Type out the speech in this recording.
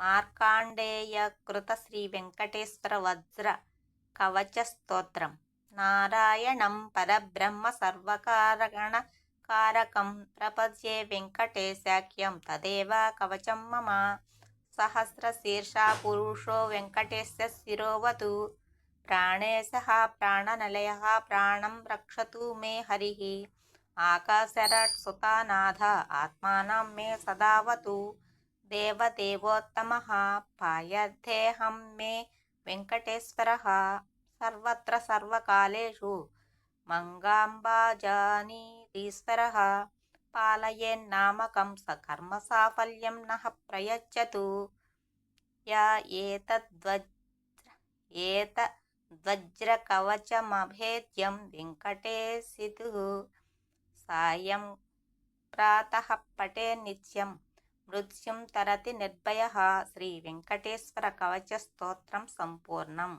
మార్కాండేయ కృత శ్రీ వెంకటేశ్వర వజ్ర కవచ స్తోత్రం. నారాయణం పరబ్రహ్మ సర్వకారగణ కారకం ప్రపద్యే వెంకటేశాఖ్యం తదేవ కవచం మమ. సహస్రశీర్ష పురుషో వెంకటేశ శిరోవతు. ప్రాణేశ ప్రాణనలయ ప్రాణం రక్షతు మే హరి. ఆకాశరట్ సుతానాథ ఆత్మానం మే సదావతు. దేవదేవోత్తమ పాయర్థేహం మే వెంకటేశ్వర సర్వత్ర సర్వకాలేషు మంగాంబాజానీరీశ్వర పాలయేన్నామకం సకర్మ సాఫల్యం నః ప్రయచ్చతు య ఏతద్వజ్ర ఏతద్వజ్రకవచమభేద్యం వెంకటేశితు సాయం ప్రాతః పటే నిత్యం మృత్యుం తరతి నిర్భయ శ్రీ వెంకటేశ్వర కవచ స్తోత్రం సంపూర్ణం.